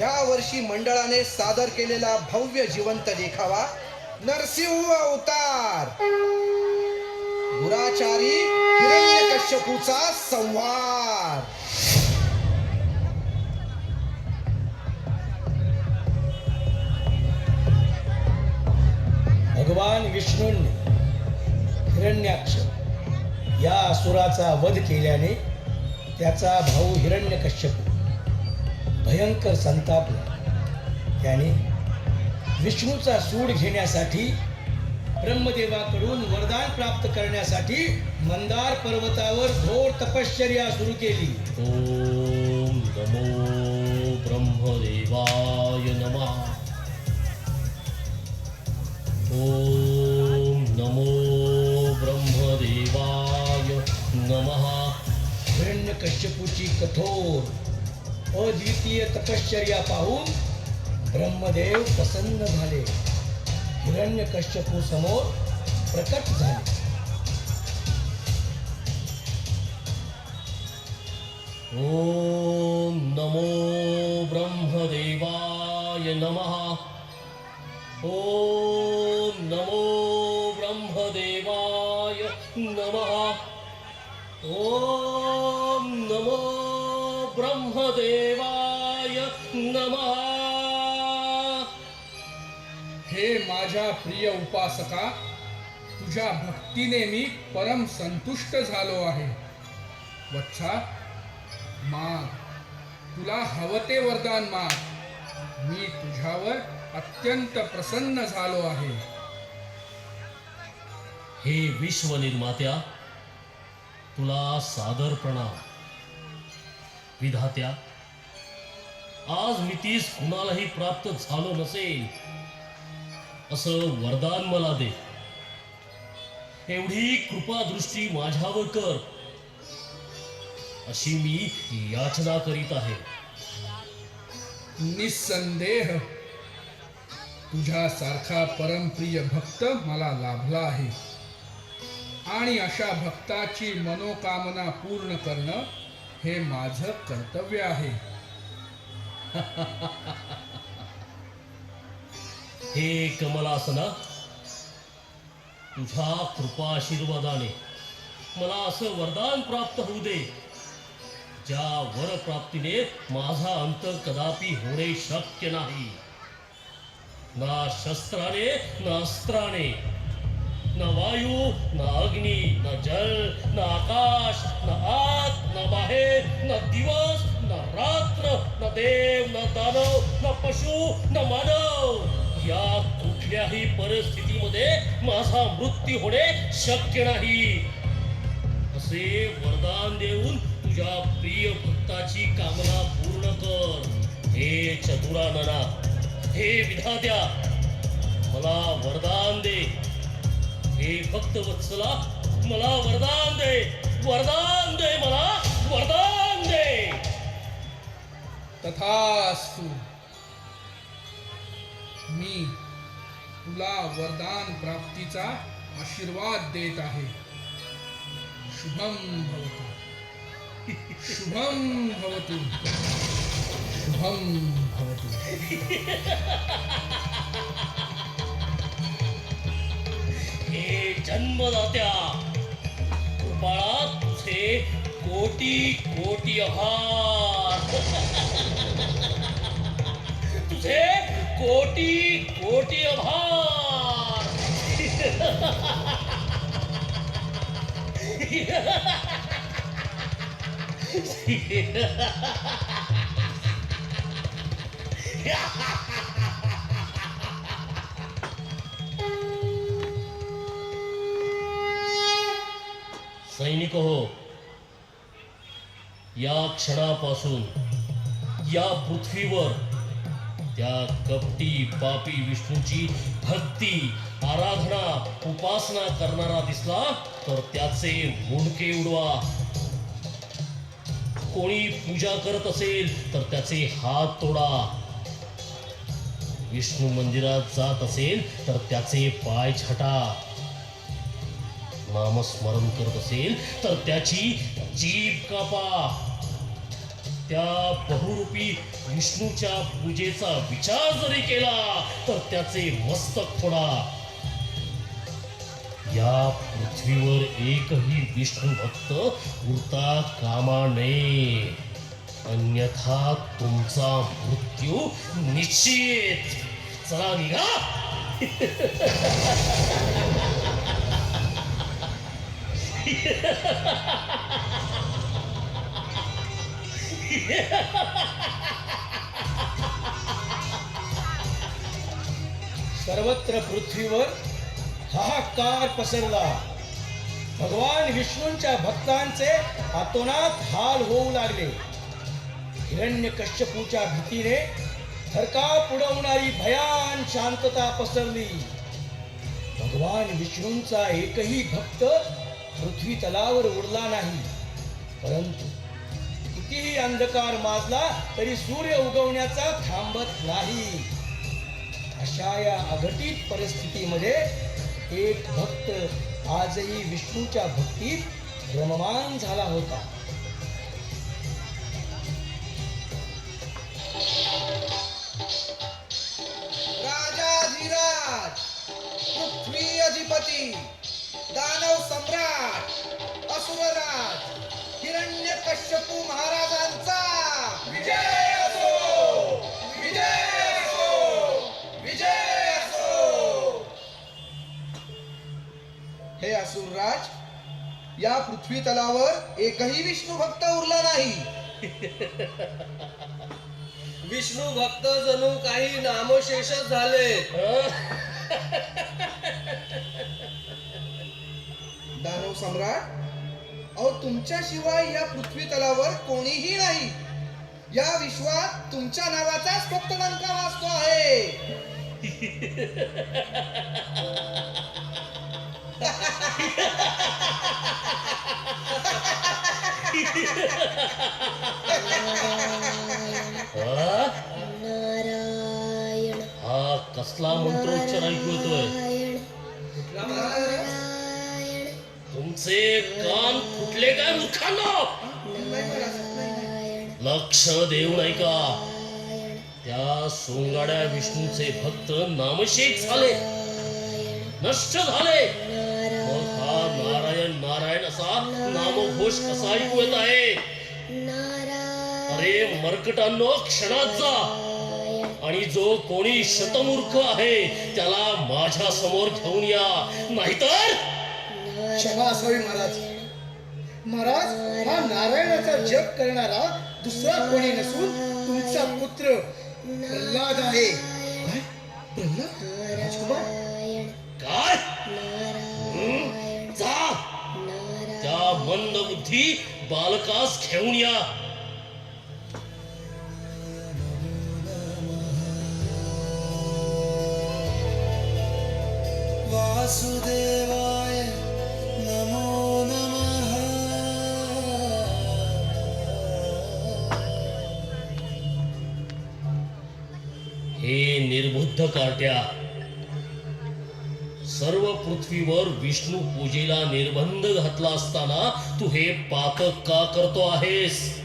या वर्षी मंडळाने सादर केलेला भव्य जिवंत देखावा. नरसिंह अवतार. गुराचारी हिरण्यकश्यपूचा संवाद भगवान विष्णूंनी हिरण्याक्ष या असुराचा वध केल्याने त्याचा भाऊ हिरण्यकश्यप भयंकर संतापला त्याने विष्णूचा सूड घेण्यासाठी ब्रह्मदेवाकडून वरदान प्राप्त करण्यासाठी मंदार पर्वतावर घोर तपश्चर्या सुरू केली. ॐ नमो ब्रह्मदेवाय नमः. ॐ नमो ब्रह्मदेवाय नमः. हिरण्यकश्यपूची कठोर अद्वितीय तपश्चर्या पाहून ब्रह्मदेव प्रसन्न झाले. हिरण्यकश्यपू समोर प्रकट झाले. ओम नमो ब्रह्मदेवाय नमः. ओम नमो ब्रह्मदेवाय नमः. ओम नमो ब्रह्मदेवाय नमः। हे माझ्या प्रिय उपासका तुझ्या भक्तीने मी परम संतुष्ट झालो आहे. वत्सा माग तुला हवं ते वरदान माग. मी तुझ्यावर अत्यंत प्रसन्न झालो आहे. हे विश्वनिर्मात्या तुला सादर प्रणाम. विधात्या आज मी तीस कुणालाही प्राप्त झालो नसेल असं वरदान मला दे. एवढी कृपा दृष्टी माझ्यावर कर अशी मी याचना करीत आहे. निस्संदेह तुझ्यासारखा परमप्रिय भक्त मला लाभला आहे. आणि अशा भक्ताची मनोकामना पूर्ण करणं हे माझं कर्तव्य आहे. हे कमलासना तुझ्या कृपाशीर्वादाने मला असं वरदान प्राप्त होऊ दे ज्या वर प्राप्तीने माझा अंत कदापि होणे शक्य नाही. ना शस्त्राने ना अस्त्राने न वायू ना अग्नी न जल ना आकाश न आत न बाहेर न दिवस न रात्र न देव न दानव न पशु न मानव. या कुठल्याही परिस्थितीमध्ये माझा मृत्यू होणे शक्य नाही. असे वरदान देऊन तुझ्या प्रिय भक्ताची कामना पूर्ण कर. हे चतुरानना हे विधात्या मला वरदान दे. हे भक्त वत्सला. मला वरदान दे. वरदान दे मला. वरदान दे. तथास्तु. मी तुला वरदान प्राप्तीचा आशीर्वाद देत आहे. शुभम भवतु. शुभम भवतु. शुभम भवतु. हे जन्मदात्या। कृपाळा तुझे कोटी कोटी आभार। तुझे कोटी कोटी आभार। सैनिक हो या क्षणापासून या पृथ्वीवर त्या कपटी पापी विष्णूची भक्ती आराधना उपासना करणारा दिसला तर त्याचे मुंडके उडवा. कोणी पूजा करत असेल तर त्याचे हात तोडा. विष्णू मंदिरात जात असेल तर त्याचे पाय छटा. नामस्मरण करत असेल तर त्याची जीभ कापा. त्या बहुरूपी विष्णूच्या पूजेचा विचार जरी केला तर त्याचे मस्तक फोडा. या पृथ्वीवर एकही विष्णू भक्त उरता कामा नये. अन्यथा तुमचा मृत्यू निश्चित. चला निघा. सर्वत्र पृथ्वीवर हाहाकार पसरला. भगवान विष्णूंच्या भक्तांचे आतोनात हाल होऊ लागले. हिरण्य कश्यपूच्या भीतीने थरकाप उडवणारी भयान शांतता पसरली. भगवान विष्णूंचा एकही भक्त पृथ्वी तलावर उरला नाही. परंतु कितीही अंधकार माजला तरी सूर्य उगवण्याचा थांबत नाही. अशा या अघटित परिस्थितीमध्ये एक भक्त आजही विष्णूच्या भक्तीत रममान झाला होता. राजाधिराज पृथ्वी अधिपती. दानव सम्राट असुरराज हिरण्य कश्यपू महाराजांचा. विजय असो विजय असो विजय असो. हे असुरराज या पृथ्वी तलावर एकही विष्णू भक्त उरला नाही. विष्णू भक्त जणू काही नामशेषच झाले दानव सम्राट अहो तुमच्याशिवाय या पृथ्वी तलावर कोणीही नाही. या विश्वात तुमच्या नावाचाच फक्त डंका वाजतो आहे. हा? नारायण. हा कसला मंत्रोच्चार ऐकू येतोय? तुमचे कान फुटले काय मूर्खांनो लक्ष देऊ नाही का त्या सोंगाड्या विष्णूचे भक्त नामशेष झाले. नष्ट झाले. मग हा नारायण नारायण असा नामघोष कसा ऐकू येत आहे? अरे मर्कटांनो क्षणात जा. आणि जो कोणी शतमूर्ख आहे त्याला माझ्यासमोर घेऊन या. नाहीतर क्षमा असावी महाराज. महाराज हा नारायणाचा जप करणारा दुसरा कोणी नसून तुमचा पुत्र प्रल्हाद आहे. काय? प्रल्हाद? राजकुमार? काय? नारायण जा. त्या मंद बुद्धी बालकास घेऊन या. वासुदेवा निर्बुद्ध कार्ट्या सर्व पृथ्वीवर विष्णू पूजेला निर्बंध घातला असताना तू हे पातक का करतो आहेस?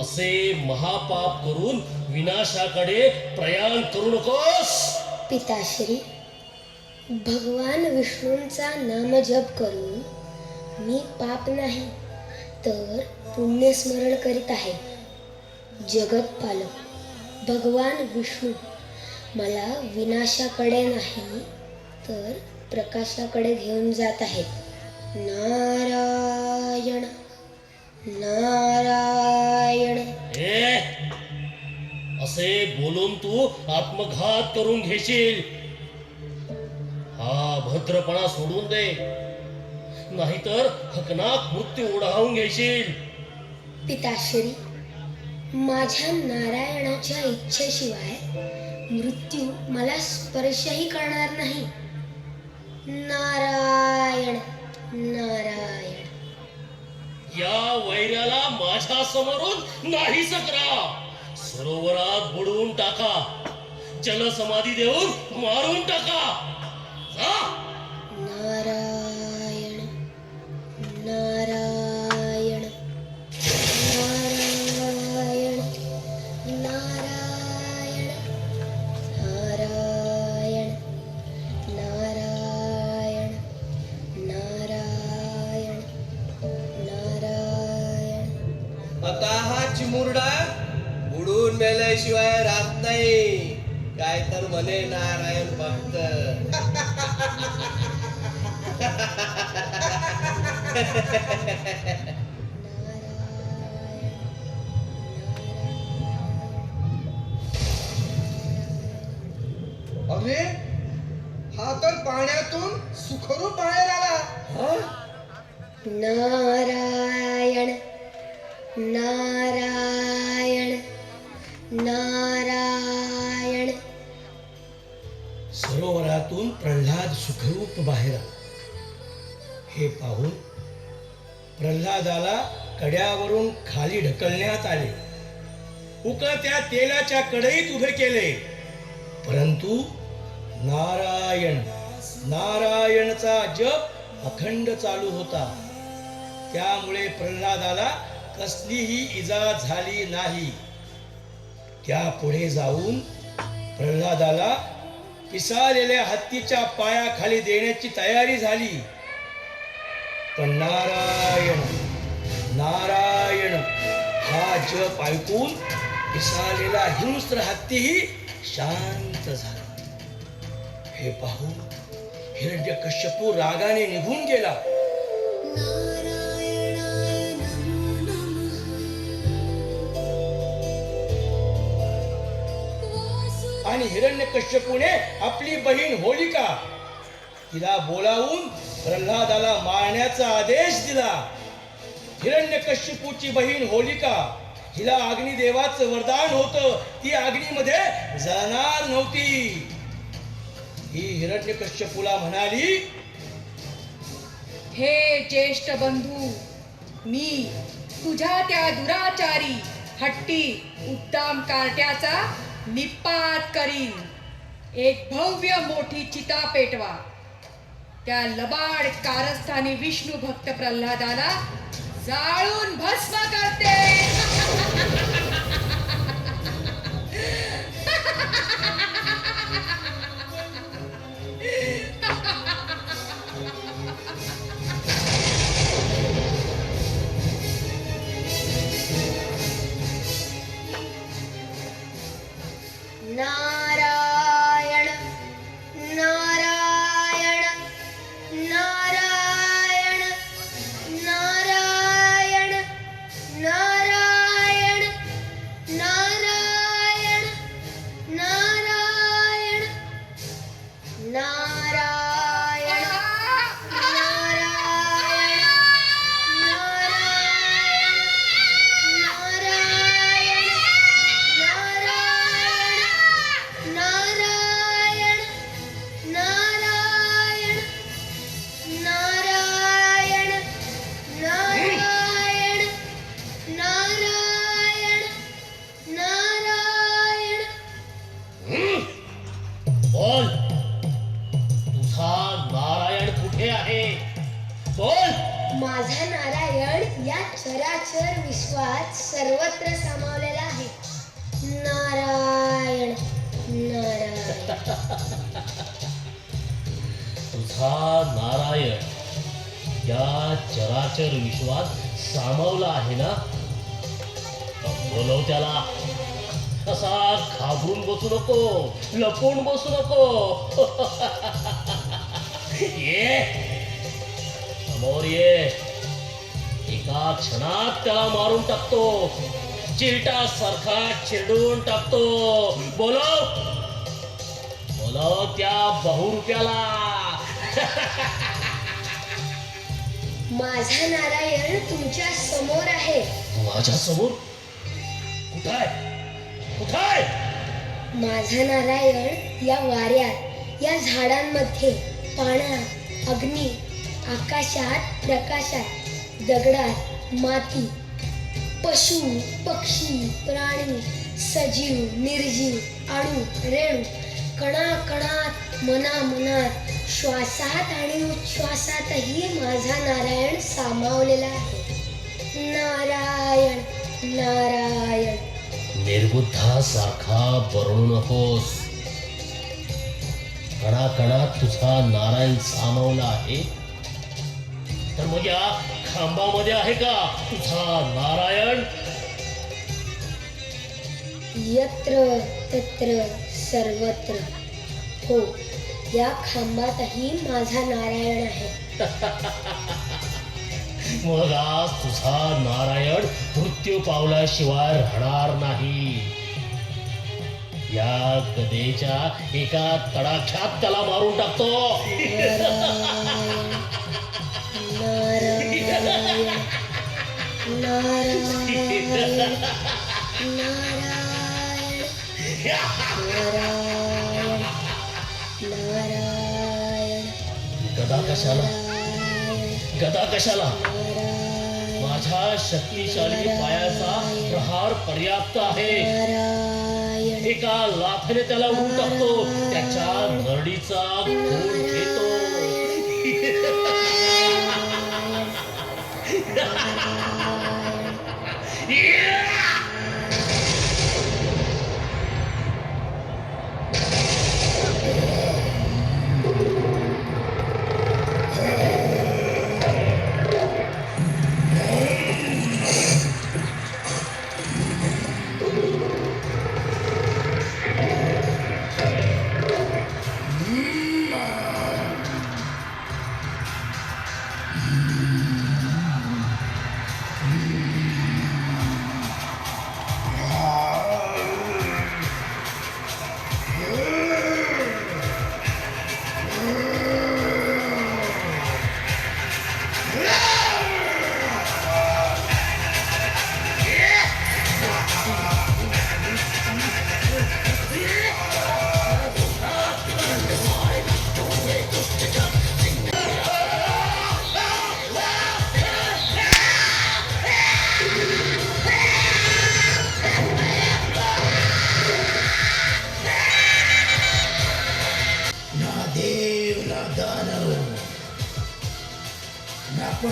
असे महापाप करून विनाशाकडे प्रयाण करू नकोस. पिताश्री भगवान विष्णूंचा नामजप करून मी पाप नाही तर पुण्यस्मरण करीत आहे. जगत पालक भगवान विष्णू. मला विनाशाकडे नाही तर प्रकाशाकडे घेऊन जात आहेत नारायण नारायण. असे बोलून तू आत्मघात करून घेशील. हा भद्रपणा सोडून दे. नाहीतर हकनाक मृत्यू ओढावून घेशील. पिताश्री माझ्या नारायणाच्या इच्छेशिवाय मृत्यू मला स्पर्शही करणार नाही. नारायण नारायण. या वैऱ्याला माझ्या समोरून नाहीस करा. सरोवरात बुडवून टाका. जलसमाधी देऊन मारून टाका. नारायण चिमुरडा बुडून मेल्याशिवाय राहत नाही. काय तर म्हणे नारायण भक्त. अरे हा तर पाण्यातून सुखरूप बाहेर आला. नारायण नारायण नारायण. सरोवरातून प्रल्हाद सुखरूप बाहेर हे पाहून प्रल्हादाला कड्यावरून खाली ढकलण्यात आले. उकळत्या तेलाच्या कढईत उभे केले. परंतु नारायण नारायणचा जप अखंड चालू होता. त्यामुळे प्रल्हादाला कसलीही इजा झाली नाही. त्या पुढे जाऊन प्रल्हादाला पिसालेल्या हत्तीच्या पायाखाली देण्याची तयारी झाली. पण नारायण नारायण हा जप ऐकून पिसालेला हिंस्त्र हत्तीही शांत झाला. हे पाहून हिरण्यकश्यपू रागाने निघून गेला. आणि हिरण्य कश्यपूने आपली बहीण होलिका तिला बोलावून प्रल्हादाला मारण्याचा आदेश दिला. हिरण्य कश्यपूची बहीण होलिका हिला अग्निदेवाचं वरदान होत. ती अग्नीमध्ये जळणार नव्हती. ही हिरण्य कश्यपूला म्हणाली हे ज्येष्ठ बंधू मी तुझ्या त्या दुराचारी हट्टी उत्तम कार्ट्याचा निपात करीन. एक भव्य मोठी चिता पेटवा त्या लबाड कारस्थानी विष्णू भक्त प्रल्हादाला जाळून भस्म करते. No. या चराचर विश्वात सामावला आहे ना बोलव त्याला. असा घाबरून बसू नको लपून बसू नको. ये. समोर ये. एका क्षणात त्याला मारून टाकतो. चिरटा सारखा चिरडून टाकतो. बोलव. बोलव त्या बहुरुप्याला. माझा नारायण तुमच्यासमोर आहे. माझ्यासमोर? कुठाय? कुठाय? माझा नारायण या वाऱ्यात या झाडांमध्ये पाण्यात अग्नी आकाशात प्रकाशात दगडात माती. पशु पक्षी प्राणी सजीव निर्जीव अणु रेणू कणाकणात मनामनात श्वासात आणि उच्छ्वासातही माझा नारायण सामावलेला आहे. नारायण नारायण. निर्बुद्धासारखा बरणू नकोस. कणाकणात तुझा नारायण सामावला आहे. तर मग या खांबामध्ये आहे का तुझा नारायण? यत्र तत्र सर्वत्र. हो. या खांबातही माझा नारायण आहे. मग आज तुझा नारायण मृत्यू पावल्याशिवाय राहणार नाही. या गदेच्या एका तडाख्यात त्याला मारून टाकतो. नारायण नारायण नारायण. नारायण. नारायण. नारायण. गदा कशाला? गदा कशाला? माझ्या शक्तिशाली पायाचा प्रहार पर्याप्त आहे. एका लाथेने त्याला उडून टाकतो. त्याच्या नरडीचा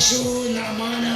ना पशु